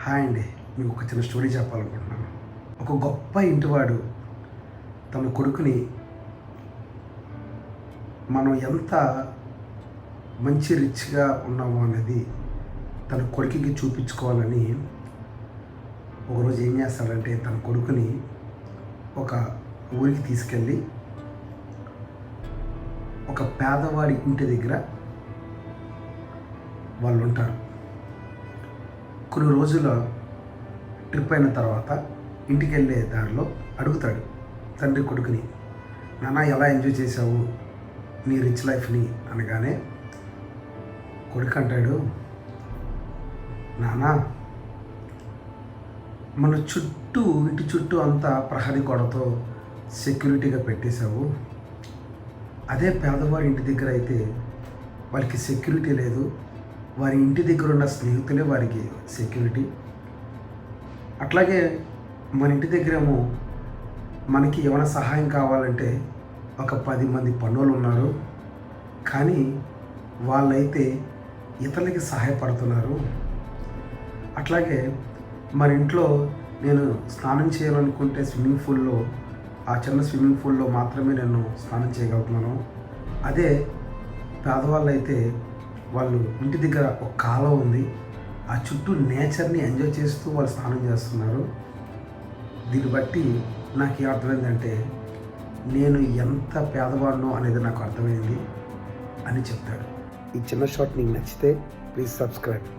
Hi అండి మీకు ఒక చిన్న స్టోరీ చెప్పాలనుకుంటున్నాను. ఒక గొప్ప ఇంటివాడు తన కొడుకుని మనం ఎంత మంచి రిచ్గా ఉన్నామో అనేది తన కొడుకుకి చూపించుకోవాలని ఒకరోజు ఏం చేస్తాడంటే తన కొడుకుని ఒక ఊరికి తీసుకెళ్ళి ఒక పేదవాడి ఇంటి దగ్గర వాళ్ళు ఉంటారు కొన్ని రోజుల ట్రిప్ అయిన తర్వాత ఇంటికి వెళ్ళే దారిలో అడుగుతాడు తండ్రి కొడుకుని నాన్న ఎలా ఎంజాయ్ చేసావు నీ రిచ్ లైఫ్ని? అనగానే కొడుకు అంటాడు నాన్న మన చుట్టూ ఇంటి చుట్టూ అంతా ప్రహరీ గొడవతో సెక్యూరిటీగా పెట్టేశావు. అదే పేదవారి ఇంటి దగ్గర అయితే వాళ్ళకి సెక్యూరిటీ లేదు. వారి ఇంటి దగ్గర ఉన్న స్నేహితులే వారికి సెక్యూరిటీ అట్లాగే మన ఇంటి దగ్గరేమో మనకి ఏమైనా సహాయం కావాలంటే ఒక పది మంది పనులు ఉన్నారు. కానీ వాళ్ళైతే ఇతరులకి సహాయపడుతున్నారు. అట్లాగే మన ఇంట్లో నేను స్నానం చేయాలనుకుంటే స్విమ్మింగ్ పూల్లో ఆ చిన్న స్విమ్మింగ్ పూల్లో మాత్రమే నేను స్నానం చేయగలుగుతున్నాను. అదే పేదవాళ్ళు అయితే వాళ్ళు ఇంటి దగ్గర ఒక కాలం ఉంది. ఆ చుట్టూ నేచర్ని ఎంజాయ్ చేస్తూ వాళ్ళు స్నానం చేస్తున్నారు. దీన్ని బట్టి నాకు ఏం అర్థమైందంటే నేను ఎంత పేదవాడినో అనేది నాకు అర్థమైంది అని చెప్తాడు. ఈ చిన్న షాట్ నీకు నచ్చితే ప్లీజ్ సబ్స్క్రైబ్.